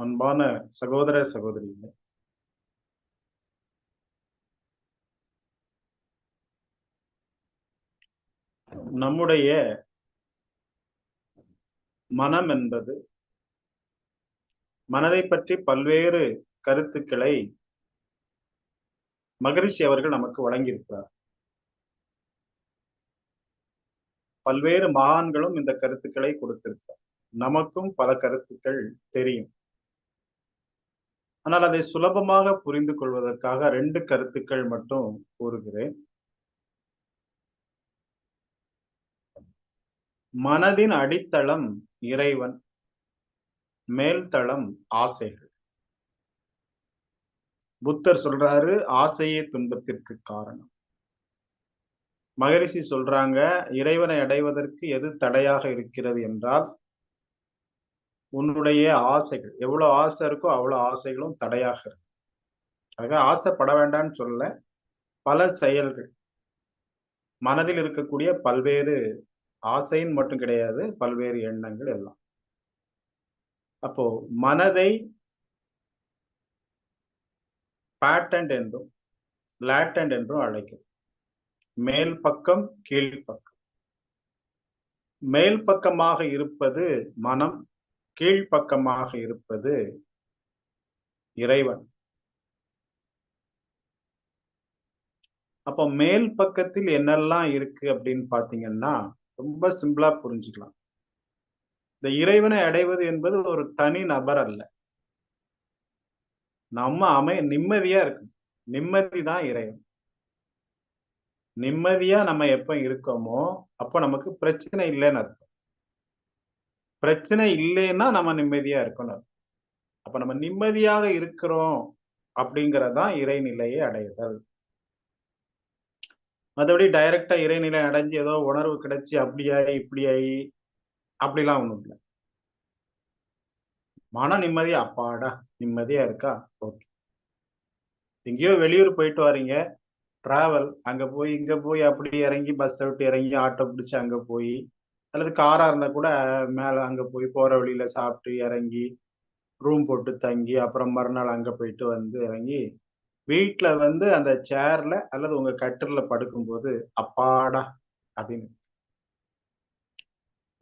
அன்பான சகோதர சகோதரிகளே. நம்முடைய மனம் என்பது மனதை பற்றி பல்வேறு கருத்துக்களை மகரிஷி அவர்கள் நமக்கு வழங்கியிருக்கிறார். பல்வேறு மகான்களும் இந்த கருத்துக்களை கொடுத்திருக்கிறார். நமக்கும் பல கருத்துக்கள் தெரியும். ஆனால் அதை சுலபமாக புரிந்து கொள்வதற்காக ரெண்டு கருத்துக்கள் மட்டும் கூறுகிறேன். மனதின் அடித்தளம் இறைவன் மேல்தளம் ஆசைகள். புத்தர் சொல்றாரு ஆசையே துன்பத்திற்கு காரணம். மகரிஷி சொல்றாங்க இறைவனை அடைவதற்கு எது தடையாக இருக்கிறது என்றால் உன்னுடைய ஆசைகள். எவ்வளவு ஆசை இருக்கோ அவ்வளவு ஆசைகளும் தடையாக இருக்கு. ஆசைப்பட வேண்டாம்னு சொல்ல பல செயல்கள். மனதில் இருக்கக்கூடிய பல்வேறு ஆசைன்னு மட்டும் கிடையாது. பல்வேறு எண்ணங்கள் எல்லாம். அப்போ மனதை பேட்டன்ட் என்றும் லேட்டன்ட் என்றும் அழைக்கும் மேல் பக்கம் கீழ்ப்பக்கம் மேல் பக்கமாக இருப்பது மனம் கீழ்ப்பக்கமாக இருப்பது இறைவன். அப்போ மேல் பக்கத்தில் என்னெல்லாம் இருக்கு அப்படின்னு பாத்தீங்கன்னா ரொம்ப சிம்பிளா புரிஞ்சுக்கலாம். இந்த இறைவனை அடைவது என்பது ஒரு தனி நபர் அல்ல. நம்ம அமை நிம்மதியா இருக்கு நிம்மதி தான் இறைவன். நிம்மதியா நம்ம எப்ப இருக்கோமோ அப்போ நமக்கு பிரச்சனை இல்லைன்னு அர்த்தம். பிரச்சனை இல்லைன்னா நம்ம நிம்மதியா இருக்கணும். அப்ப நம்ம நிம்மதியாக இருக்கிறோம் அப்படிங்கறதான் இறைநிலையை அடைதல். மற்றபடி டைரக்டா இறைநிலை அடைஞ்சு ஏதோ உணர்வு கிடைச்சி அப்படியாயி இப்படியாயி அப்படிலாம் ஒண்ணும் இல்லை. மன நிம்மதி அப்பாடா நிம்மதியா இருக்கா? ஓகே. எங்கேயோ வெளியூர் போயிட்டு வரீங்க. டிராவல் அங்க போய் இங்க போய் அப்படி இறங்கி பஸ் விட்டு இறங்கி ஆட்டோ பிடிச்சி அங்க போய் அல்லது காரா இருந்தா கூட மேல அங்க போய் போற வழியில சாப்பிட்டு இறங்கி ரூம் போட்டு தங்கி அப்புறம் மறுநாள் அங்க போயிட்டு வந்து இறங்கி வீட்டில் வந்து அந்த சேர்ல அல்லது உங்க கட்டில படுக்கும்போது அப்பாடா! அப்படின்னு.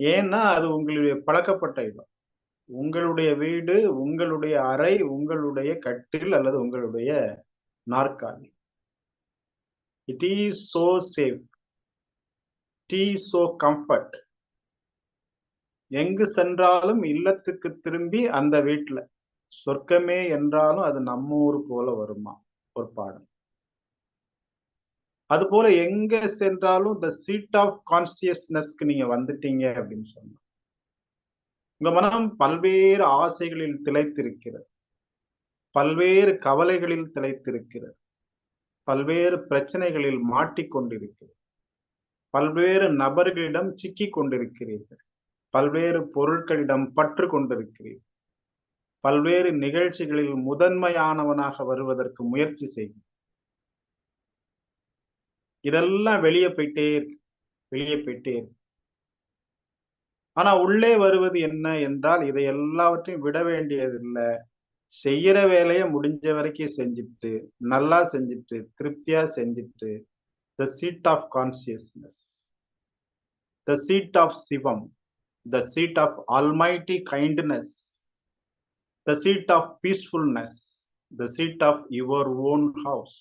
ஏன்னா அது உங்களுடைய பழக்கப்பட்ட இடம். உங்களுடைய வீடு உங்களுடைய அறை உங்களுடைய கட்டில் அல்லது உங்களுடைய நாற்காலி. It is so safe it so comfort எங்கு சென்றாலும் இல்லத்துக்கு திரும்பி அந்த வீட்டுல சொர்க்கமே என்றாலும் அது நம்ம ஊர் போல வருமா? ஒரு பாடம் அது போல எங்க சென்றாலும் த சீட் ஆஃப் கான்சியஸ்னஸ்க்கு நீங்க வந்துட்டீங்க அப்படின்னு சொன்னா. உங்க மனம் பல்வேறு ஆசைகளில் திளைத்திருக்கிறது. பல்வேறு கவலைகளில் திளைத்திருக்கிறது. பல்வேறு பிரச்சனைகளில் மாட்டிக்கொண்டிருக்கிறது. பல்வேறு நபர்களிடம் சிக்கி கொண்டிருக்கிறீர்கள். பல்வேறு பொருட்களிடம் பற்று கொண்டிருக்கிறீர்கள் பல்வேறு நிகழ்ச்சிகளில் முதன்மையானவனாக வருவதற்கு முயற்சி செய்யும் இதெல்லாம் வெளியே போயிட்டே இருக்கு. வெளியே போயிட்டே இருக்கு. ஆனா உள்ளே வருவது என்ன என்றால் இதை எல்லாவற்றையும் விட வேண்டியதில்லை. செய்யற வேலையை முடிஞ்ச வரைக்கும் செஞ்சுட்டு நல்லா செஞ்சுட்டு திருப்தியா செஞ்சுட்டு the seat of consciousness the seat of Sivam. The seat of almighty kindness, the seat of peacefulness the seat of your own house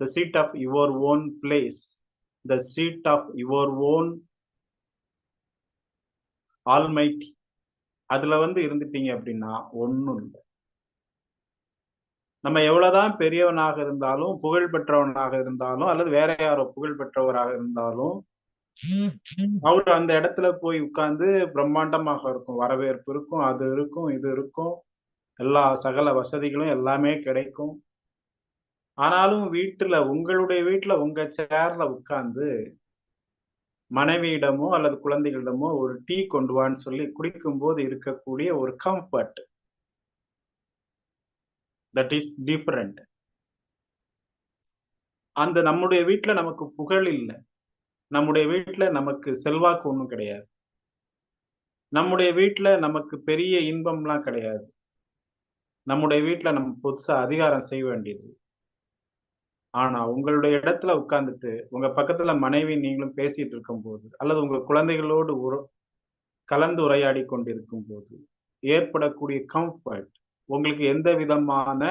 the seat of your own place the seat of your own almighty அதுல வந்து இருந்துட்டீங்க அப்படின்னா ஒன்றும் இல்லை. நம்ம எவ்வளவுதான் பெரியவனாக இருந்தாலும் புகழ் பெற்றவனாக இருந்தாலும் அல்லது வேற யாரோ புகழ் பெற்றவராக இருந்தாலும் அவரு அந்த இடத்துல போய் உட்கார்ந்து பிரம்மாண்டமாக இருக்கும். வரவேற்பு இருக்கும் அது இருக்கும் இது இருக்கும். எல்லா சகல வசதிகளும் எல்லாமே கிடைக்கும். ஆனாலும் வீட்டுல உங்களுடைய வீட்டுல உங்க சேர்ல உட்கார்ந்து மனைவியிடமோ அல்லது குழந்தைகளிடமோ ஒரு டீ கொண்டு வான்னு சொல்லி குடிக்கும் போது இருக்கக்கூடிய ஒரு கம்ஃபர்ட் தட் இஸ் டிஃபரண்ட் அந்த நம்முடைய வீட்டுல நமக்கு புகழ் இல்லை. நம்முடைய வீட்டுல நமக்கு செல்வாக்கு ஒன்றும் கிடையாது. நம்முடைய வீட்டுல நமக்கு பெரிய இன்பம்லாம் கிடையாது. நம்முடைய வீட்டுல நம்ம புதுசா அதிகாரம் செய்ய வேண்டியது. ஆனா உங்களுடைய இடத்துல உட்கார்ந்துட்டு உங்க பக்கத்துல மனைவி நீங்களும் பேசிட்டு இருக்கும் போது அல்லது உங்க குழந்தைகளோடு உர கலந்து உரையாடி கொண்டிருக்கும் போது ஏற்படக்கூடிய கம்ஃபர்ட் உங்களுக்கு எந்த விதமான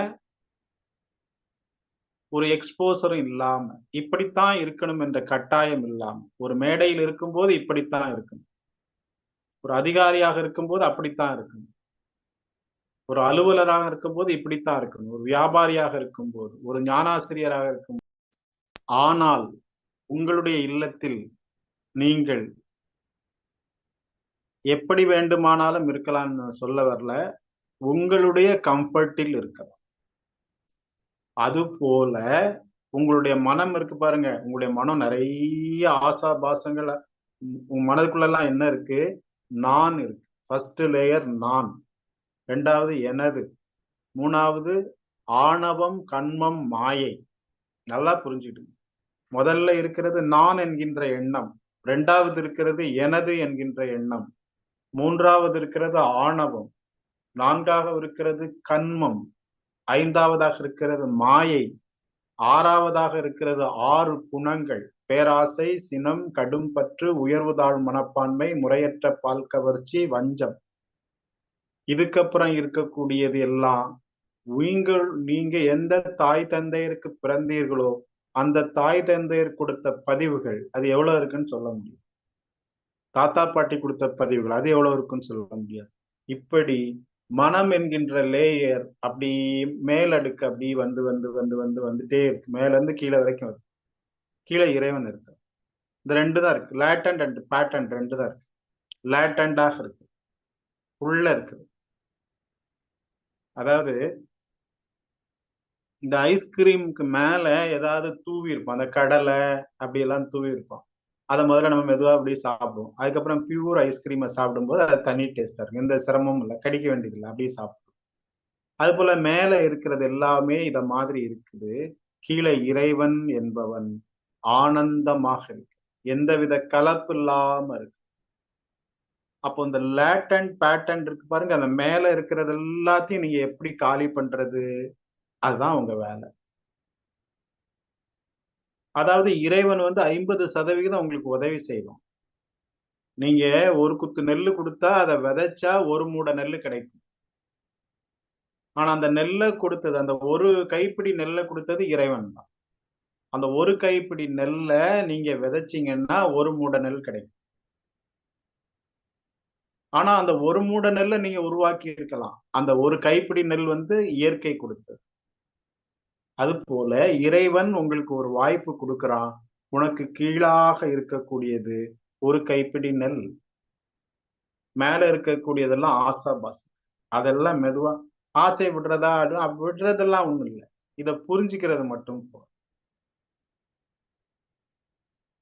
ஒரு எக்ஸ்போசரும் இல்லாம இப்படித்தான் இருக்கணும் என்ற கட்டாயம் இல்லாம ஒரு மேடையில் இருக்கும்போது இப்படித்தான் இருக்கணும். ஒரு அதிகாரியாக இருக்கும்போது அப்படித்தான் இருக்கணும். ஒரு அலுவலராக இருக்கும்போது இப்படித்தான் இருக்கணும். ஒரு வியாபாரியாக இருக்கும்போது ஒரு ஞானாசிரியராக இருக்கும் ஆனால் உங்களுடைய இல்லத்தில் நீங்கள் எப்படி வேண்டுமானாலும் இருக்கலாம்னு சொல்ல வரல. உங்களுடைய கம்ஃபர்ட்டில் இருக்கலாம். அது போல உங்களுடைய மனம் இருக்கு பாருங்க. உங்களுடைய மனம் நிறைய ஆசா பாசங்கள் உங்க மனதுக்குள்ளெல்லாம் என்ன இருக்கு? நான் இருக்கு. ஃபர்ஸ்ட் லேயர் நான். ரெண்டாவது எனது. மூணாவது ஆணவம் கண்மம் மாயை. நல்லா புரிஞ்சுக்கிட்டு. முதல்ல இருக்கிறது நான் என்கின்ற எண்ணம். ரெண்டாவது இருக்கிறது எனது என்கின்ற எண்ணம். மூன்றாவது இருக்கிறது ஆணவம். நான்காக இருக்கிறது கண்மம். ஐந்தாவதாக இருக்கிறது மாயை ஆறாவதாக இருக்கிறது ஆறு குணங்கள் பேராசை சினம் கடும் பற்று உயர்வுதாழ் மனப்பான்மை முறையற்ற பால் கவர்ச்சி வஞ்சம். இதுக்கப்புறம் இருக்கக்கூடியது எல்லாம் நீங்கள் நீங்க எந்த தாய் தந்தையருக்கு பிறந்தீர்களோ அந்த தாய் தந்தையர் கொடுத்த பதிவுகள் அது எவ்வளவு இருக்குன்னு சொல்ல முடியும். தாத்தா பாட்டி கொடுத்த பதிவுகள் அது எவ்வளவு இருக்குன்னு சொல்ல முடியாது. இப்படி மனம் என்கின்ற லேயர் அப்படி மேலடுக்கு அப்படி வந்து வந்து வந்து வந்து வந்துட்டே இருக்கு. மேலேருந்து கீழே வரைக்கும் வருது. கீழே இறைவன் இருக்கு. இந்த ரெண்டு தான் இருக்கு. லேட்டன்ட் அண்ட் பேட்டன் ரெண்டு தான் இருக்கு. லேட்டண்டாக இருக்கு. உள்ள இருக்குது அதாவது இந்த ஐஸ்கிரீமுக்கு மேல ஏதாவது தூவி இருப்போம். அந்த கடலை அப்படியெல்லாம் தூவி இருப்போம். அதை முதல்ல நம்ம மெதுவாக அப்படியே சாப்பிடுவோம். அதுக்கப்புறம் பியூர் ஐஸ்கிரீமை சாப்பிடும்போது அது தனி டேஸ்டாக இருக்கும். எந்த சிரமமும் இல்லை. கடிக்க வேண்டியதில்லை. அப்படியே சாப்பிடுவோம். அது போல மேலே இருக்கிறது எல்லாமே இத மாதிரி இருக்குது. கீழே இறைவன் என்பவன் ஆனந்தமாக இருக்கு. எந்தவித கலப்பு இல்லாம இருக்கு. அப்போ இந்த லேட்டன் பேட்டன் இருக்கு பாருங்க. அந்த மேல இருக்கிறது எல்லாத்தையும் நீங்க எப்படி காலி பண்றது? அதுதான் உங்க வேலை. அதாவது இறைவன் வந்து ஐம்பது சதவிகிதம் உங்களுக்கு உதவி செய்யும். நீங்க ஒரு குத்து நெல் கொடுத்தா அதை விதைச்சா ஒரு மூட நெல் கிடைக்கும். ஆனா அந்த நெல்லை கொடுத்தது அந்த ஒரு கைப்பிடி நெல்லை கொடுத்தது இறைவன் தான். அந்த ஒரு கைப்பிடி நெல்லை நீங்க விதைச்சிங்கன்னா ஒரு மூட நெல் கிடைக்கும். ஆனா அந்த ஒரு மூட நெல்லை நீங்க உருவாக்கி இருக்கலாம். அந்த ஒரு கைப்பிடி நெல் வந்து இயற்கை கொடுத்தது. அது போல இறைவன் உங்களுக்கு ஒரு வாய்ப்பு கொடுக்கிறான் உனக்கு கீழாக இருக்கக்கூடியது ஒரு கைப்பிடி நெல். மேல இருக்கக்கூடியதெல்லாம் ஆசா பாசம் அதெல்லாம் மெதுவா ஆசை விடுறதா? விடுறதெல்லாம் ஒண்ணும் இல்லை. இத புரிஞ்சுக்கிறது மட்டும்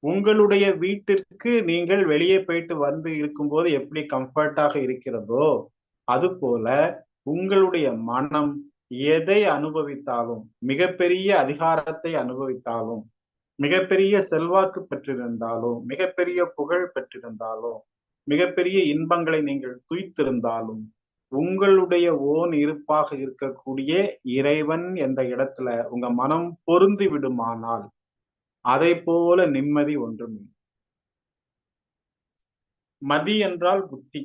உங்களுடைய வீட்டிற்கு நீங்கள் வெளியே போயிட்டு வந்து இருக்கும்போது எப்படி கம்ஃபர்டாக இருக்கிறதோ அது போல உங்களுடைய மனம் எதை அனுபவித்தாலும் மிகப்பெரிய அதிகாரத்தை அனுபவித்தாலும் மிகப்பெரிய செல்வாக்கு பெற்றிருந்தாலும் மிகப்பெரிய புகழ் பெற்றிருந்தாலும் மிகப்பெரிய இன்பங்களை நீங்கள் துய்த்திருந்தாலும் உங்களுடைய ஓன் இருப்பாக இருக்கக்கூடிய இறைவன் என்ற இடத்துல உங்க மனம் பொருந்தி விடுமானால் அதை போல நிம்மதி ஒன்றும். மதி என்றால் புத்தி.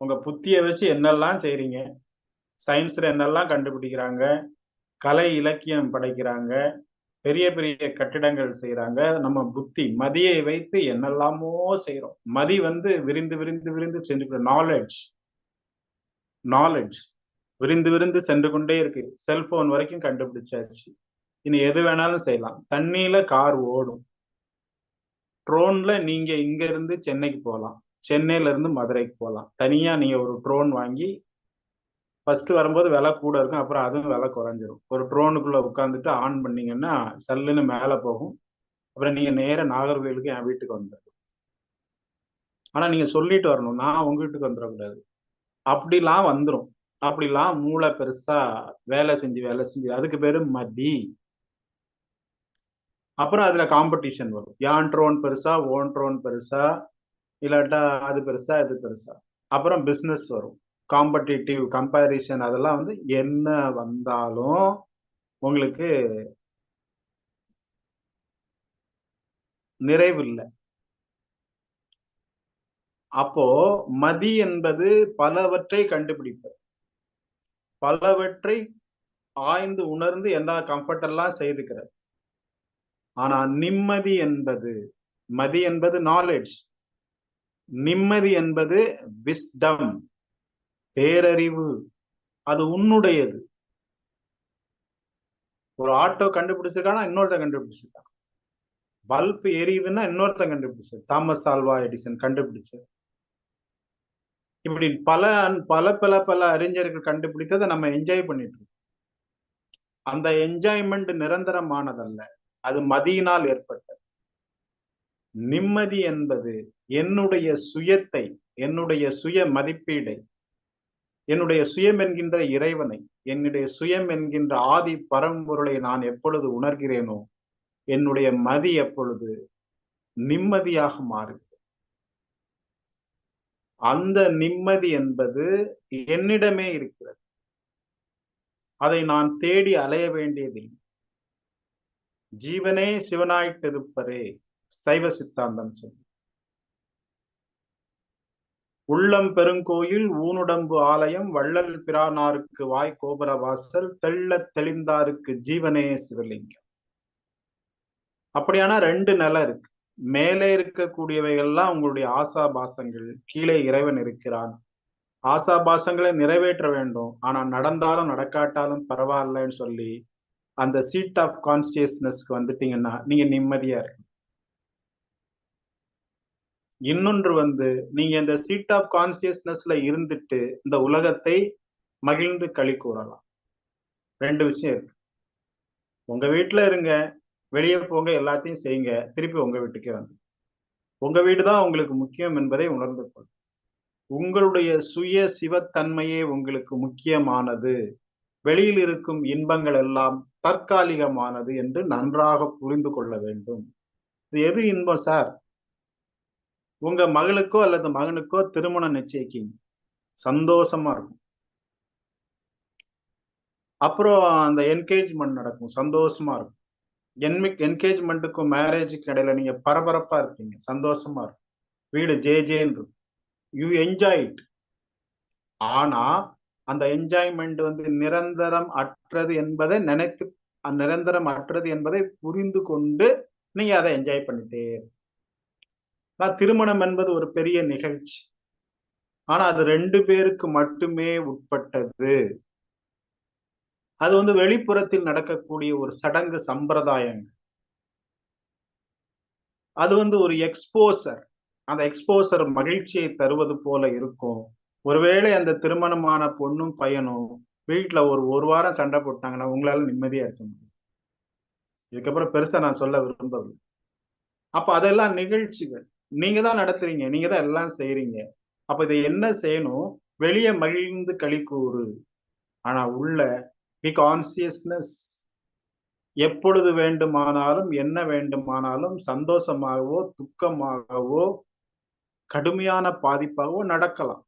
உங்க புத்தியை வச்சு என்னெல்லாம் செய்றீங்க? சயின்ஸ்ல என்னெல்லாம் கண்டுபிடிக்கிறாங்க? கலை இலக்கியம் படைக்கிறாங்க. பெரிய பெரிய கட்டிடங்கள் செய்யறாங்க நம்ம புத்தி மதியை வைத்து என்னெல்லாமோ செய்யறோம் மதி வந்து விரிந்து விரிந்து விரிந்து சென்று நாலேஜ் நாலேஜ் விரிந்து விரிந்து சென்று கொண்டே இருக்கு. செல்போன் வரைக்கும் கண்டுபிடிச்சாச்சு. இனி எது வேணாலும் செய்யலாம். தண்ணியில கார் ஓடும். ட்ரோன்ல நீங்க இங்க இருந்து சென்னைக்கு போகலாம். சென்னையில இருந்து மதுரைக்கு போகலாம். தனியா நீங்க ஒரு ட்ரோன் வாங்கி ஃபர்ஸ்ட் வரும்போது விலை கூட இருக்கும் அப்புறம் அதுவும் விலை குறைஞ்சிரும். ஒரு ட்ரோனுக்குள்ள உட்காந்துட்டு ஆன் பண்ணீங்கன்னா சல்லுன்னு மேலே போகும். அப்புறம் நீங்க நேர நாகர்கோயிலுக்கு என் வீட்டுக்கு வந்துடும் ஆனா நீங்க சொல்லிட்டு வரணும் நான் உங்க வீட்டுக்கு வந்துடக்கூடாது. அப்படிலாம் வந்துடும் அப்படிலாம் மூளை பெருசா வேலை செஞ்சு வேலை செஞ்சு அதுக்கு பேரு மதி. அப்புறம் அதுல காம்படிஷன் வரும். யான் ட்ரோன் பெருசா ஓன் ட்ரோன் பெருசா இல்லாட்டா அது பெருசா இது பெருசா. அப்புறம் பிஸ்னஸ் வரும். காம்படிட்டிவ் கம்பேரிசன் அதெல்லாம் வந்து என்ன வந்தாலும் உங்களுக்கு நிறைவு இல்லை அப்போ மதி என்பது பலவற்றை கண்டுபிடிப்பது. பலவற்றை ஆய்ந்து உணர்ந்து எல்லா கம்ஃபர்ட் எல்லாம் செய்துக்கிறது. ஆனா நிம்மதி என்பது மதி என்பது நாலேஜ் நிம்மதி என்பது விஸ்டம் பேரறிவு அது உன்னுடையது. ஒரு ஆட்டோ கண்டுபிடிச்சிருக்கானா இன்னொருத்த கண்டுபிடிச்சிருக்கான். பல்ப் எரியுதுன்னா இன்னொருத்தன் கண்டுபிடிச்சது தாமஸ் ஆல்வா எடிசன் கண்டுபிடிச்சது இப்படி பல பல பல பல அறிஞர்கள் கண்டுபிடித்ததை நம்ம என்ஜாய் பண்ணிட்டு இருக்கோம். அந்த என்ஜாய்மெண்ட் நிரந்தரமானதல்ல. அது மதியினால் ஏற்பட்டது. நிம்மதி என்பது என்னுடைய சுயத்தை என்னுடைய சுய மதிப்பீடை என்னுடைய சுயம் என்கின்ற இறைவனை என்னுடைய சுயம் என்கின்ற ஆதி பரம்பொருளை நான் எப்பொழுது உணர்கிறேனோ என்னுடைய மதி எப்பொழுது நிம்மதியாக மாறுகிறது அந்த நிம்மதி என்பது என்னிடமே இருக்கிறது. அதை நான் தேடி அலைய வேண்டியதில்லை. ஜீவனே சிவனாயிட்டிருப்பரே சைவ சித்தாந்தம் சொல்லி உள்ளம் பெருங்கோயில் ஊனுடம்பு ஆலயம் வள்ளல் பிரானாருக்கு வாய் கோபுர வாசல் தெள்ள தெளிந்தாருக்கு ஜீவனே சிவலிங்கம். அப்படியானா ரெண்டு நிலை இருக்கு. மேலே இருக்கக்கூடியவைகள்லாம் உங்களுடைய ஆசாபாசங்கள் கீழே இறைவன் இருக்கிறான். ஆசாபாசங்களை நிறைவேற்ற வேண்டும். ஆனா நடந்தாலும் நடக்காட்டாலும் பரவாயில்லன்னு சொல்லி அந்த சீட் ஆஃப் கான்சியஸ்னஸ்க்கு வந்துட்டீங்கன்னா நீங்க நிம்மதியா இருக்கு இன்னொன்று வந்து நீங்க இந்த சீட் ஆஃப் கான்சியஸ்னஸ்ல இருந்துட்டு இந்த உலகத்தை மகிழ்ந்து களி கூறலாம். ரெண்டு விஷயம் இருக்கு. உங்க வீட்டுல இருங்க வெளியே போங்க எல்லாத்தையும் செய்யுங்க திருப்பி உங்க வீட்டுக்கே வந்து. உங்க வீடு தான் உங்களுக்கு முக்கியம் என்பதை உணர்ந்து கொள். உங்களுடைய சுய சிவத்தன்மையே உங்களுக்கு முக்கியமானது. வெளியில் இருக்கும் இன்பங்கள் எல்லாம் தற்காலிகமானது என்று நன்றாக புரிந்து கொள்ள வேண்டும். இது எது இன்பம் சார்? உங்க மகளுக்கோ அல்லது மகனுக்கோ திருமணம் நிச்சயிக்கிங்க சந்தோஷமா இருக்கும். அப்புறம் அந்த என்கேஜ்மெண்ட் நடக்கும். சந்தோஷமா இருக்கும். என்மிக் என்கேஜ்மெண்ட்டுக்கும் மேரேஜுக்கு இடையில நீங்க பரபரப்பா இருப்பீங்க. சந்தோஷமா இருக்கும். வீடு ஜே ஜேன்னு இருக்கும். யூ என்ஜாய் இட் ஆனா அந்த என்ஜாய்மெண்ட் வந்து நிரந்தரம் அற்றது என்பதை நினைத்து நிரந்தரம் அற்றது என்பதை புரிந்து கொண்டு நீங்க அதை என்ஜாய் பண்ணிட்டே திருமணம் என்பது ஒரு பெரிய நிகழ்ச்சி. ஆனா அது ரெண்டு பேருக்கு மட்டுமே உட்பட்டது. அது வந்து வெளிப்புறத்தில் நடக்கக்கூடிய ஒரு சடங்கு சம்பிரதாயம் அது வந்து ஒரு எக்ஸ்போசர் அந்த எக்ஸ்போசர் மகிழ்ச்சியை தருவது போல இருக்கும். ஒருவேளை அந்த திருமணமான பொண்ணும் பையனும் வீட்டுல ஒரு ஒரு வாரம் சண்டை போட்டாங்கன்னா உங்களால நிம்மதியா இருக்க முடியும். இதுக்கப்புறம் பெருசா நான் சொல்ல விரும்பவில்லை. அப்ப அதெல்லாம் நிகழ்ச்சிகள். நீங்க தான் நடத்துறீங்க நீங்க தான் எல்லாம் செய்யறீங்க அப்ப இதை என்ன செய்யணும்? வெளியே மகிழ்ந்து களி கூறு. ஆனா உள்ள பி கான்சியஸ்னஸ் எப்பொழுது வேண்டுமானாலும் என்ன வேண்டுமானாலும் சந்தோஷமாகவோ துக்கமாகவோ கடுமையான பாதிப்பாகவோ நடக்கலாம்.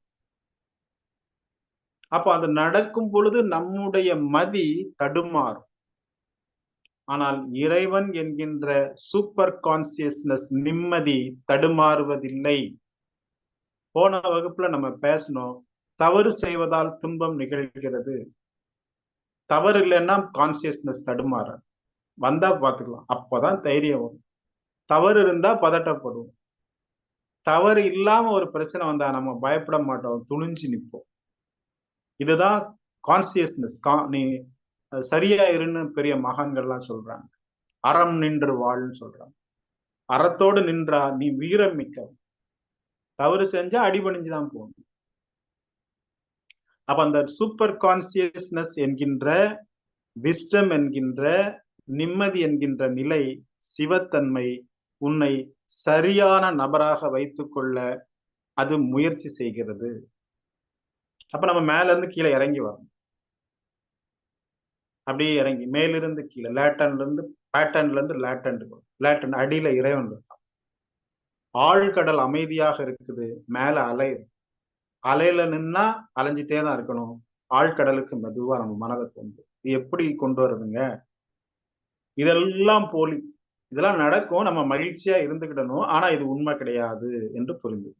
அப்ப அது நடக்கும் பொழுது நம்முடைய மதி தடுமாறும். ஆனால் இறைவன் என்கின்ற சூப்பர் கான்சியஸ்னஸ் நிம்மதி தடுமாறுவதில்லை. போன வகுப்புல நம்ம பேசணும் தவறு செய்வதால் துன்பம் நிகழ்கிறது. தவறு இல்லைன்னா கான்சியஸ்னஸ் தடுமாற. வந்தா பாத்துக்கலாம் அப்பதான் தைரியம் வரும். தவறு இருந்தா பதட்டப்படுவோம். தவறு இல்லாம ஒரு பிரச்சனை வந்தா நம்ம பயப்பட மாட்டோம். துணிஞ்சு நிற்போம் இதுதான் கான்சியஸ்னஸ் கா நீ சரியா இருன்னு பெரிய மகான்கள்லாம் சொல்றாங்க. அறம் நின்று வாழ்ன்னு சொல்றாங்க. அறத்தோடு நின்றா நீ வீரம் மிக்க தவறு செஞ்சா அடிபணிஞ்சுதான் போகணும். அப்ப அந்த சூப்பர் கான்சியஸ்னஸ் என்கின்ற விஸ்டம் என்கின்ற நிம்மதி என்கின்ற நிலை சிவத்தன்மை உன்னை சரியான நபராக வைத்துக்கொள்ள அது முயற்சி செய்கிறது. அப்ப நம்ம மேல இருந்து கீழே இறங்கி வரணும். அப்படியே இறங்கி மேலிருந்து கீழே லேட்டன்ல இருந்து பேட்டன்ல இருந்து லேட்டன் லேட்டன் அடியில இறைவன் இருக்கான். ஆழ்கடல் அமைதியாக இருக்குது மேல அலை அலையில நின்னா அலைஞ்சிட்டே தான் இருக்கணும். ஆழ்கடலுக்கு மெதுவா நம்ம மனதை கொண்டு எப்படி கொண்டு வருதுங்க இதெல்லாம் போலி. இதெல்லாம் நடக்கும். நம்ம மகிழ்ச்சியா இருந்துக்கிடணும். ஆனா இது உண்மை கிடையாது என்று புரிந்து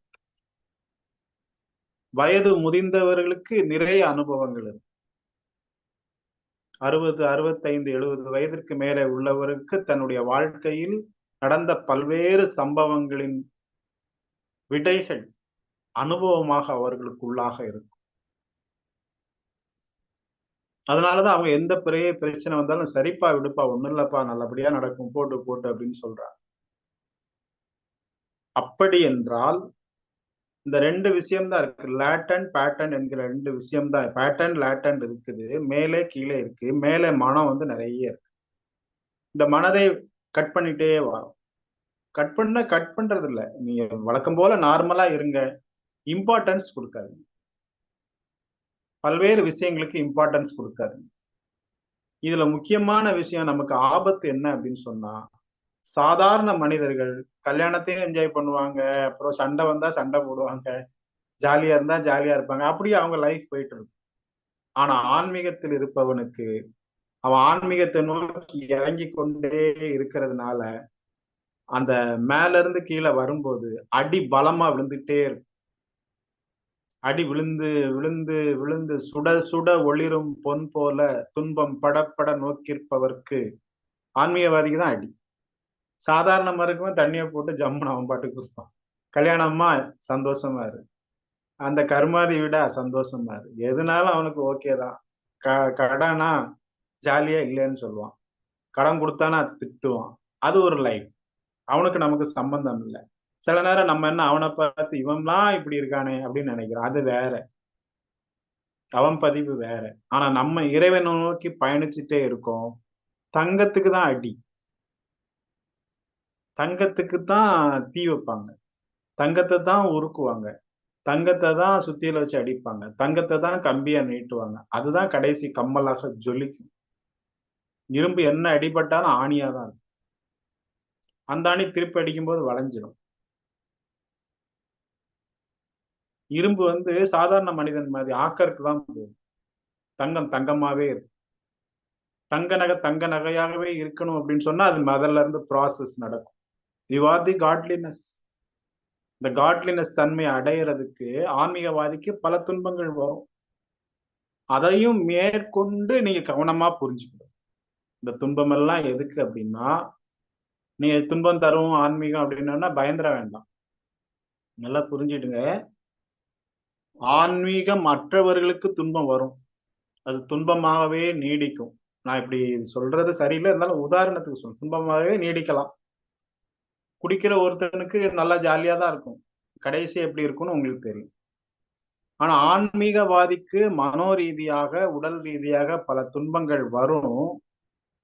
வயது முதிர்ந்தவர்களுக்கு நிறைய அனுபவங்கள் இருக்கு. அறுபது அறுபத்தைந்து எழுபது வயதிற்கு மேலே உள்ளவருக்கு தன்னுடைய வாழ்க்கையில் நடந்த பல்வேறு சம்பவங்களின் விடைகள் அனுபவமாக அவர்களுக்கு உள்ளாக இருக்கும். அதனாலதான் அவங்க எந்த பெரிய பிரச்சனை வந்தாலும் சரிப்பா விடுப்பா ஒண்ணும் இல்லப்பா நல்லபடியா நடக்கும் போட்டு போட்டு அப்படின்னு சொல்றாங்க. அப்படி என்றால் இந்த ரெண்டு விஷயம் தான் இருக்கு. லேட்டன் பேட்டன் என்கிற ரெண்டு விஷயம் தான் பேட்டன் லேட்டன் இருக்குது. மேலே கீழே இருக்கு. மேலே மனம் வந்து நிறைய இருக்கு. இந்த மனதை கட் பண்ணிட்டே வரும் கட் பண்ண கட் பண்றது இல்ல நீங்க வழக்கம் போல நார்மலா இருங்க. இம்பார்ட்டன்ஸ் கொடுக்காதீங்க. பல்வேறு விஷயங்களுக்கு இம்பார்ட்டன்ஸ் கொடுக்காதீங்க. இதுல முக்கியமான விஷயம் நமக்கு ஆபத்து என்ன அப்படின்னு சொன்னா சாதாரண மனிதர்கள் கல்யாணத்தையும் என்ஜாய் பண்ணுவாங்க அப்புறம் சண்டை வந்தா சண்டை போடுவாங்க ஜாலியா இருந்தா ஜாலியா இருப்பாங்க. அப்படியே அவங்க லைஃப் போயிட்டு இருக்கும். ஆனா ஆன்மீகத்தில் இருப்பவனுக்கு அவன் ஆன்மீகத்தை நோக்கி இறங்கி கொண்டே இருக்கிறதுனால அந்த மேல இருந்து கீழே வரும்போது அடி பலமா விழுந்துட்டே இருக்கும். அடி விழுந்து விழுந்து விழுந்து சுட சுட ஒளிரும் பொன் போல துன்பம் படப்பட நோக்கியிருப்பவர்க்கு ஆன்மீகவாதிக்கு தான் அடி. சாதாரண மருக்குமே தண்ணியை போட்டு ஜம்முன்னு அவன் பாட்டுக்கு கொடுப்பான். கல்யாணமா சந்தோஷமா இரு. அந்த கர்மாதி விட சந்தோஷமா இரு. எதுனாலும் அவனுக்கு ஓகே தான். க கடனா ஜாலியா இல்லைன்னு சொல்லுவான். கடன் கொடுத்தானா திட்டுவான். அது ஒரு லைஃப் அவனுக்கு நமக்கு சம்பந்தம் இல்லை. சில நேரம் நம்ம என்ன அவனை பார்த்து இவன்லாம் இப்படி இருக்கானே அப்படின்னு நினைக்கிறான். அது வேற. அவன் பதிவு வேற. ஆனா நம்ம இறைவனை நோக்கி பயணிச்சுட்டே இருக்கோம். தங்கத்துக்கு தான் அடி. தங்கத்துக்கு தான் தீ வைப்பாங்க. தங்கத்தை தான் உருக்குவாங்க. தங்கத்தை தான் சுத்தியில வச்சு அடிப்பாங்க. தங்கத்தை தான் கம்பியா நீட்டுவாங்க. அதுதான் கடைசி கம்மலாக ஜொலிக்கும். இரும்பு என்ன அடிபட்டாலும் ஆணியா தான் இருக்கும். அந்த ஆணி திருப்பி அடிக்கும்போது வளைஞ்சிடும் இரும்பு வந்து சாதாரண மனிதன் மாதிரி ஆக்கருக்கு தான் போகும். தங்கம் தங்கமாவே இருக்கும். தங்க நகை தங்க நகையாகவே இருக்கணும் அப்படின்னு சொன்னா அது முதல்ல இருந்து ப்ராசஸ் நடக்கும். யூ தி காட்லினஸ் இந்த காட்லினஸ் தன்மை அடையிறதுக்கு ஆன்மீகவாதிக்கு பல துன்பங்கள் வரும். அதையும் மேற்கொண்டு நீங்க கவனமா புரிஞ்சுக்கணும். இந்த துன்பம் எல்லாம் எதுக்கு அப்படின்னா நீங்க துன்பம் தரும் ஆன்மீகம் அப்படின்னா பயந்துட வேண்டாம். நல்லா புரிஞ்சுடுங்க. ஆன்மீகம் மற்றவர்களுக்கு துன்பம் வரும். அது துன்பமாகவே நீடிக்கும். நான் இப்படி சொல்றது சரியில்லை இருந்தாலும் உதாரணத்துக்கு சொல்ல துன்பமாகவே நீடிக்கலாம். குடிக்கிற ஒருத்தனுக்கு நல்லா ஜாலியாக தான் இருக்கும். கடைசி எப்படி இருக்கும்னு உங்களுக்கு தெரியும். ஆனா ஆன்மீகவாதிக்கு மனோ ரீதியாக உடல் ரீதியாக பல துன்பங்கள் வரும்.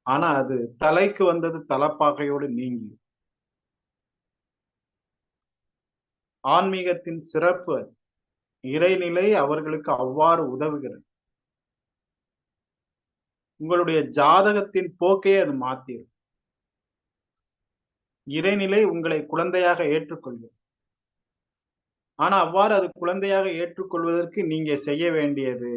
ஆனா அது தலைக்கு வந்தது தலப்பாகையோடு நீங்கி. ஆன்மீகத்தின் சிறப்பு இறைநிலை அவர்களுக்கு அவ்வாறு உதவுகிறது. உங்களுடைய ஜாதகத்தின் போக்கே அது மாத்திரும். இறைநிலை உங்களை குழந்தையாக ஏற்றுக்கொள்கிறது ஆனா அவ்வாறு அது குழந்தையாக ஏற்றுக்கொள்வதற்கு நீங்க செய்ய வேண்டியது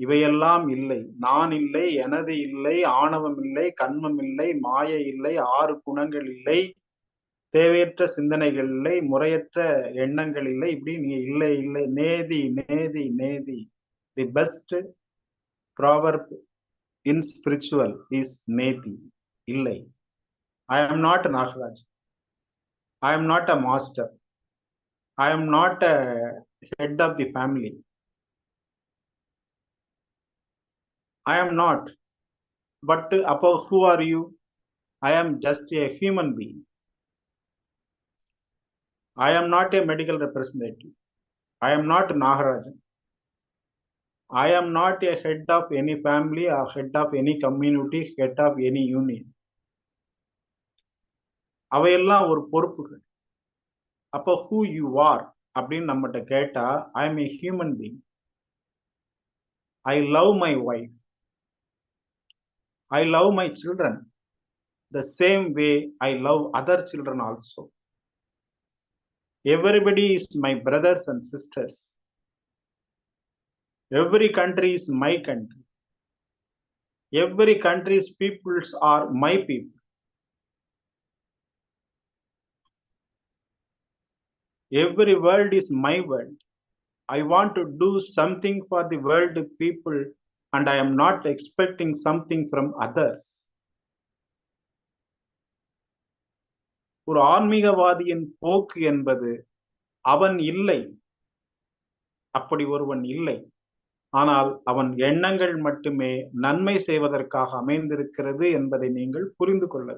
இவையெல்லாம் இல்லை. நான் இல்லை எனது இல்லை ஆணவம் இல்லை கண்மம் இல்லை மாய இல்லை ஆறு குணங்கள் இல்லை தேவையற்ற சிந்தனைகள் இல்லை முறையற்ற எண்ணங்கள் இல்லை இப்படி நீங்க இல்லை இல்லை நேதி நேதி நேதி. The best proverb in spiritual is நேதி. இல்லை. I am not Nagaraj. I am not a master. I am not a head of the family. I am not. But above who are you? I am just a human being. I am not a medical representative. I am not Nagarajan. I am not a head of any family or head of any community, head of any union. அவையெல்லாம் ஒரு பொறுப்புகள் அப்போ who you are அப்படின்னு நம்மகிட்ட கேட்டா I am a human being I love my wife I love my children the same way I love other children also. Everybody is my brothers and sisters. Every country is my country. Every country's peoples are my people. Every world is my world. I want to do something for the world people and I am not expecting something from others. ஒரு ஆன்மீகவாதியின் போக்கு என்பது அவன் இல்லை அப்படி ஒருவன் இல்லை ஆனால் அவன் எண்ணங்கள் மட்டுமே நன்மை செய்வதற்காக அமைந்திருக்கிறது என்பதை நீங்கள் புரிந்து கொள்ள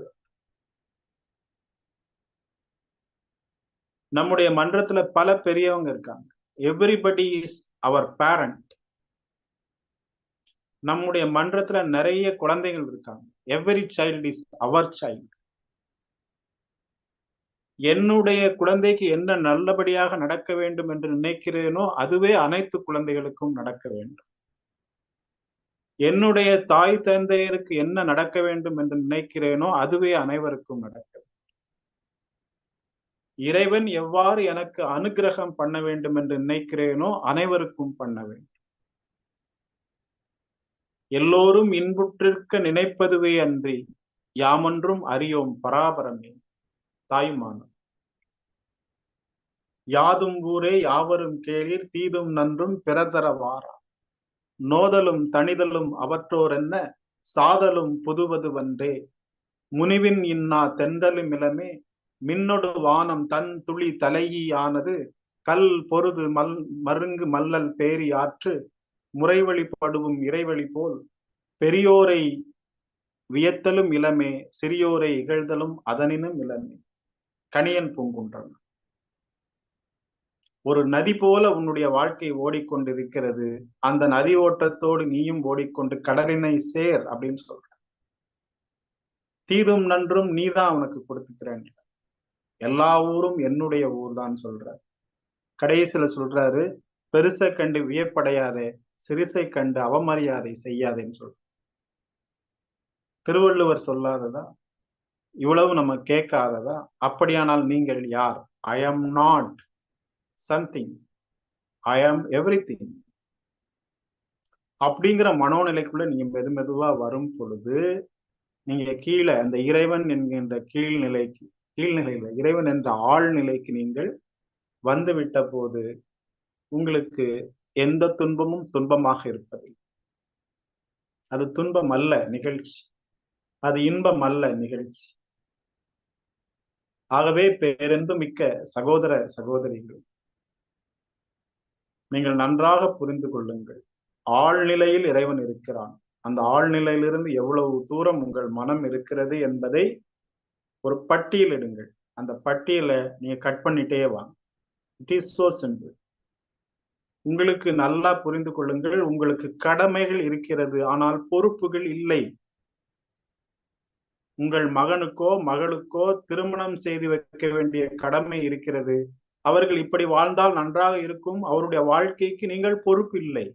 நம்முடைய மன்றத்துல பல பெரியவங்க இருக்காங்க. எவ்ரிபடி இஸ் அவர் பேரண்ட் நம்முடைய மன்றத்துல நிறைய குழந்தைகள் இருக்காங்க. Every child is our child என்னுடைய குழந்தைக்கு என்ன நல்லபடியாக நடக்க வேண்டும் என்று நினைக்கிறேனோ அதுவே அனைத்து குழந்தைகளுக்கும் நடக்க வேண்டும். என்னுடைய தாய் தந்தையருக்கு என்ன நடக்க வேண்டும் என்று நினைக்கிறேனோ அதுவே அனைவருக்கும் நடக்க இறைவன் எவ்வாறு எனக்கு அனுகிரகம் பண்ண வேண்டும் என்று நினைக்கிறேனோ அனைவருக்கும் பண்ண வேண்டும். எல்லோரும் இன்புற்றிருக்க நினைப்பதுவே அன்றி யாமொன்றும் அறியோம் பராபரமே. தாயுமானம் யாதும் ஊரே யாவரும் கேளீர் தீதும் நன்றும் பிறதர வாரா நோதலும் தனிதலும் அவற்றோர் என்ன சாதலும் புதுவது வன்றே முனிவின் இன்னா தென்றலும் இளமே மின்னொடு வானம் தன் துளி தலையானது கல் பொருது மல் மருங்கு மல்லல் பேரி ஆற்று முறைவழிப்படுவும் இறைவழி போல் பெரியோரை வியத்தலும் இளமே சிறியோரை இகழ்தலும் அதனினும் இளமே. கணியன் பூங்குன்றன். ஒரு நதி போல உன்னுடைய வாழ்க்கை ஓடிக்கொண்டிருக்கிறது. அந்த நதி ஓட்டத்தோடு நீயும் ஓடிக்கொண்டு கடலினை சேர் அப்படின்னு சொல்ற தீதும் நன்றும் நீதான் அவனுக்கு கொடுத்துக்கிறேன். எல்லா ஊரும் என்னுடைய ஊர் தான் சொல்றார். கடைசியில சொல்றாரு பெருசை கண்டு வியப்படையாதே சிறுசை கண்டு அவமரியாதை செய்யாதேன்னு சொல்ற திருவள்ளுவர் சொல்லாததா? இவ்வளவு நம்ம கேட்காததா? அப்படியானால் நீங்கள் யார்? I am not something I am everything அப்படிங்கிற மனோநிலைக்குள்ள நீங்க மெது மெதுவா வரும் பொழுது நீங்க கீழே அந்த இறைவன் என்கின்ற கீழ்நிலைக்கு கீழ்நிலையில. இறைவன் என்ற ஆழ்நிலைக்கு நீங்கள் வந்து விட்ட போது உங்களுக்கு எந்த துன்பமும் துன்பமாக இருப்பதில்லை. அது துன்பம் அல்ல நிகழ்ச்சி. அது இன்பம் அல்ல நிகழ்ச்சி. ஆகவே பேரென்பு மிக்க சகோதர சகோதரிகள் நீங்கள் நன்றாக புரிந்து கொள்ளுங்கள். ஆழ்நிலையில் இறைவன் இருக்கிறான். அந்த ஆழ்நிலையிலிருந்து எவ்வளவு தூரம் உங்கள் மனம் இருக்கிறது என்பதை ஒரு பட்டியல் எடுங்கள். அந்த பட்டியலை நீங்கள் கட் பண்ணிட்டே வாங்க இட் இஸ் சோ சிம்பிள் உங்களுக்கு நல்லா புரிந்து கொள்ளுங்கள். உங்களுக்கு கடமைகள் இருக்கிறது. ஆனால் பொறுப்புகள் இல்லை. உங்கள் மகனுக்கோ மகளுக்கோ திருமணம் செய்து வைக்க வேண்டிய கடமை இருக்கிறது. அவர்கள் இப்படி வாழ்ந்தால் நன்றாக இருக்கும். அவருடைய வாழ்க்கைக்கு நீங்கள் பொறுப்பு இல்லை.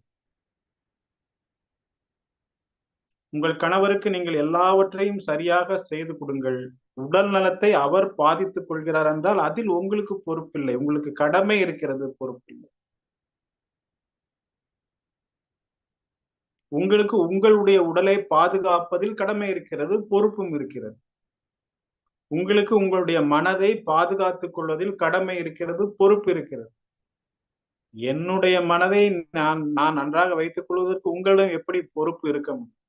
உங்கள் கணவருக்கு நீங்கள் எல்லாவற்றையும் சரியாக செய்து கொடுங்கள். உடல் நலத்தை அவர் பாதித்துக் கொள்கிறார் என்றால் அதில் உங்களுக்கு பொறுப்பில்லை. உங்களுக்கு கடமை இருக்கிறது பொறுப்பில்லை. உங்களுக்கு உங்களுடைய உடலை பாதுகாப்பதில் கடமை இருக்கிறது பொறுப்பும் இருக்கிறது. உங்களுக்கு உங்களுடைய மனதை பாதுகாத்துக் கொள்வதில் கடமை இருக்கிறது பொறுப்பு இருக்கிறது. என்னுடைய மனதை நான் நான் நன்றாக வைத்துக் கொள்வதற்கு உங்களிடம் எப்படி பொறுப்பு இருக்க முடியும்?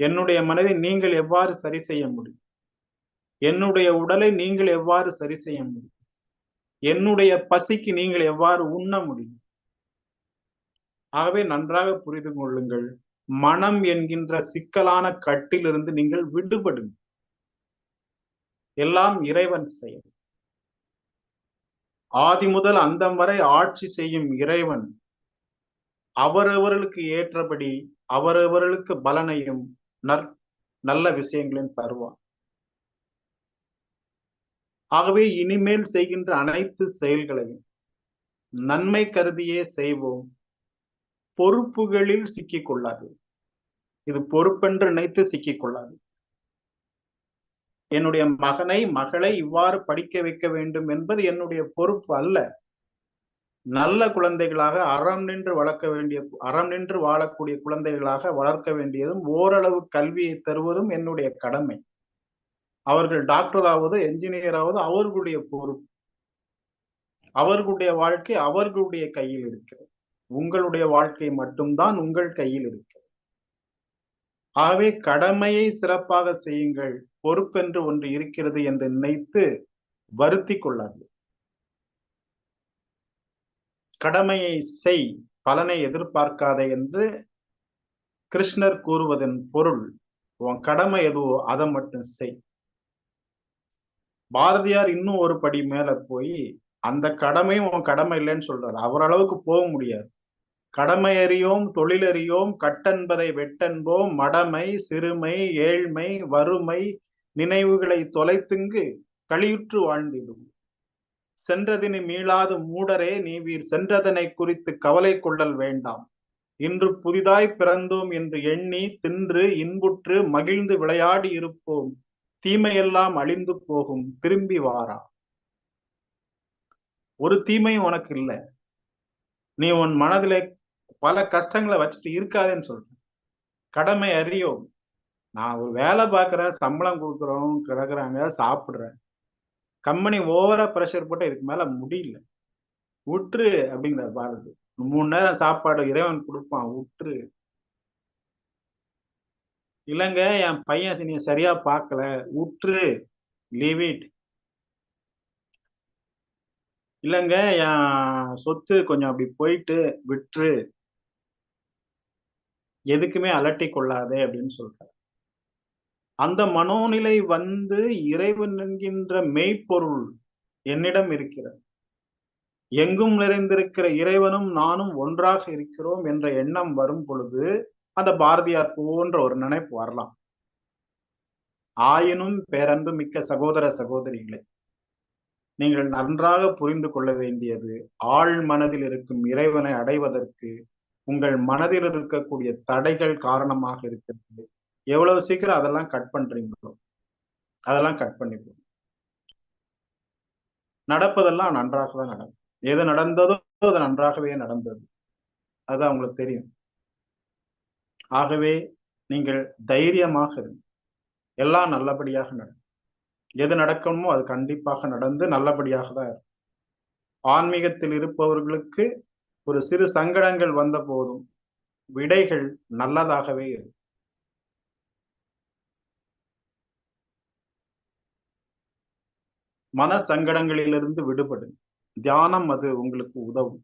என்னுடைய மனதை நீங்கள் எவ்வாறு சரி செய்ய முடியும்? என்னுடைய உடலை நீங்கள் எவ்வாறு சரி செய்ய முடியும்? என்னுடைய பசிக்கு நீங்கள் எவ்வாறு உண்ண முடியும்? ஆகவே நன்றாக புரிந்து கொள்ளுங்கள். மனம் என்கின்ற சிக்கலான கட்டிலிருந்து நீங்கள் விடுபடுங்கள். எல்லாம் இறைவன் செயல். ஆதி முதல் அந்தம் வரை ஆட்சி செய்யும் இறைவன். அவரவர்களுக்கு ஏற்றபடி அவரவர்களுக்கு பலனையும் நற் நல்ல விஷயங்களின் பருவம். ஆகவே இனிமேல் செய்கின்ற அனைத்து செயல்களையும் நன்மை கருதியே செய்வோம். பொறுப்புகளில் சிக்கிக் கொள்ளாது இது பொறுப்பென்று நினைத்து சிக்கிக் கொள்ளாது என்னுடைய மகனை மகளை இவ்வாறு படிக்க வைக்க வேண்டும் என்பது என்னுடைய பொறுப்பு அல்ல. நல்ல குழந்தைகளாக அறம் நின்று வளர்க்க வேண்டிய அறம் நின்று வாழக்கூடிய குழந்தைகளாக வளர்க்க வேண்டியதும் ஓரளவு கல்வியை தருவதும் என்னுடைய கடமை. அவர்கள் டாக்டர் ஆவது என்ஜினியர் ஆவது அவர்களுடைய பொறுப்பு. அவர்களுடைய வாழ்க்கை அவர்களுடைய கையில் இருக்கிறது. உங்களுடைய வாழ்க்கை மட்டும்தான் உங்கள் கையில் இருக்கிறது. ஆகவே கடமையை சிறப்பாக செய்யுங்கள் பொறுப்பென்று ஒன்று இருக்கிறது என்று நினைத்து வருத்தி கொள்ளாது கடமையை செய் பலனை எதிர்பார்க்காதே என்று கிருஷ்ணர் கூறுவதன் பொருள் உன் கடமை எதுவோ அதை மட்டும் செய். பாரதியார் இன்னும் ஒரு படி மேல போய் அந்த கடமையும் உன் கடமை இல்லைன்னு சொல்றாரு. அவர் அளவுக்கு போக முடியாது. கடமை அறியோம் தொழிலறியோம் கட்டென்பதை வெட்டென்போம் மடமை சிறுமை ஏழ்மை வறுமை நினைவுகளை தொலைத்துங்கு கழியுற்று வாழ்ந்திடும் சென்றதினை மீளாது மூடரே நீ வீர் சென்றதனை குறித்து கவலை கொள்ளல் வேண்டாம். இன்று புதிதாய் பிறந்தோம் என்று எண்ணி தின்று இன்புற்று மகிழ்ந்து விளையாடி இருப்போம். தீமையெல்லாம் அழிந்து போகும். திரும்பி வாரா. ஒரு தீமையும் உனக்கு இல்லை. நீ உன் மனதிலே பல கஷ்டங்களை வச்சுட்டு இருக்காதேன்னு சொல்றேன் கடமை அறியோம். நான் ஒரு வேலை பார்க்குறேன் சம்பளம் கொடுக்குறோம் கிடக்குறாங்க சாப்பிட்றேன். கம்பெனி ஓவரா ப்ரெஷர் போட்டு இதுக்கு மேல முடியல. உற்று அப்படிங்கிற பாரதி. மூணு நேரம் சாப்பாடு இறைவன் கொடுப்பான் உற்று இல்லைங்க என் பையன் நீ சரியா பார்க்கல. உற்று லீவ் இட் இல்லைங்க என் சொத்து கொஞ்சம் அப்படி போயிட்டு விட்டுரு எதுக்குமே அலட்டி கொள்ளாதே அப்படின்னு சொல்றாரு. அந்த மனோநிலை வந்து இறைவன் என்கின்ற மெய்ப்பொருள் என்னிடம் இருக்கிறது. எங்கும் நிறைந்திருக்கிற இறைவனும் நானும் ஒன்றாக இருக்கிறோம் என்ற எண்ணம் வரும் பொழுது அந்த பாரதியார் போன்ற ஒரு நினைப்பு வரலாம். ஆயினும் பேரன்பு மிக்க சகோதர சகோதரிகளை நீங்கள் நன்றாக புரிந்து கொள்ள வேண்டியது ஆழ் மனதில் இருக்கும் இறைவனை அடைவதற்கு உங்கள் மனதில் இருக்கக்கூடிய தடைகள் காரணமாக இருக்கிறது. எவ்வளவு சீக்கிரம் அதெல்லாம் கட் பண்றீங்களோ அதெல்லாம் கட் பண்ணிப்போம் நடப்பதெல்லாம் நன்றாக தான் நடக்கும். எது நடந்ததோ அது நன்றாகவே நடந்தது. அது அவங்களுக்கு தெரியும். ஆகவே நீங்கள் தைரியமாக இருங்க. எல்லாம் நல்லபடியாக நடக்கும். எது நடக்கணுமோ அது கண்டிப்பாக நடந்து நல்லபடியாக தான் இருக்கும். ஆன்மீகத்தில் இருப்பவர்களுக்கு ஒரு சிறு சங்கடங்கள் வந்த போதும் விடைகள் நல்லதாகவே இருக்கும். மன சங்கடங்களிலிருந்து விடுபடும் தியானம் அது உங்களுக்கு உதவும்.